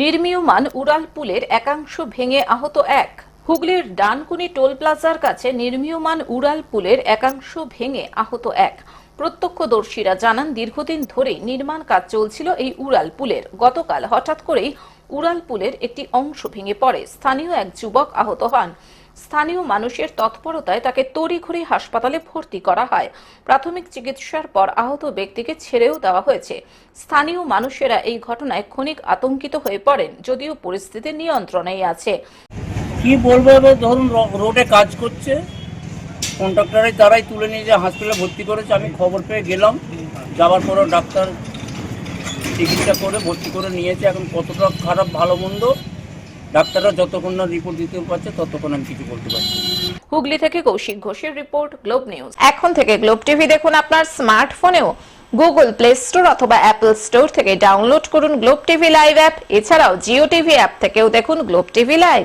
নির্মীয়মান উড়াল পুলের একাংশ ভেঙে আহত এক। হুগলির ডানকুনি টোল প্লাজার কাছে নির্মীয়মান উড়াল পুলের একাংশ ভেঙে আহত এক। প্রত্যক্ষদর্শীরা জানান, দীর্ঘদিন ধরেই নির্মাণ কাজ চলছিল এই উড়াল পুলের। গতকাল হঠাৎ করেই উড়াল পুলের একটি অংশ ভেঙে পড়ে। স্থানীয় এক যুবক আহত হন। স্থানীয় মানুষের তৎপরতায় তাকে তড়িঘড়ি হাসপাতালে ভর্তি করা হয়। প্রাথমিক চিকিৎসার পর আহত ব্যক্তিকে ছেড়েও দেওয়া হয়েছে। স্থানীয় মানুষেরা এই ঘটনায় ক্ষণিক আতঙ্কিত হয়ে পড়েন, যদিও পরিস্থিতি নিয়ন্ত্রণেই আছে। কি বলব এবার? ধরুন রোডে কাজ করছে। কন্ট্রাক্টরের দ্বারাই তুলে নিয়ে যে হসপিটালে ভর্তি করেছে, আমি খবর পেয়ে গেলাম। যাওয়ার পরও ডাক্তার চিকিৎসা করে ভর্তি করে নিয়েছে। এখন কতটা খারাপ, ভালো, মন্দ ডাক্তাররা যতক্ষণ না রিপোর্ট দিতে পারছে, ততক্ষণ আমি কিছু বলতে পারছি হুগলি থেকে কৌশিক ঘোষের রিপোর্ট গ্লোব নিউজ এখন থেকে গ্লোব টিভি দেখুন আপনার স্মার্টফোনেও গুগল প্লে স্টোর অথবা অ্যাপল স্টোর থেকে ডাউনলোড করুন গ্লোব টিভি লাইভ অ্যাপ এছাড়াও জিও টিভি অ্যাপ থেকেও দেখুন গ্লোব টিভি লাইভ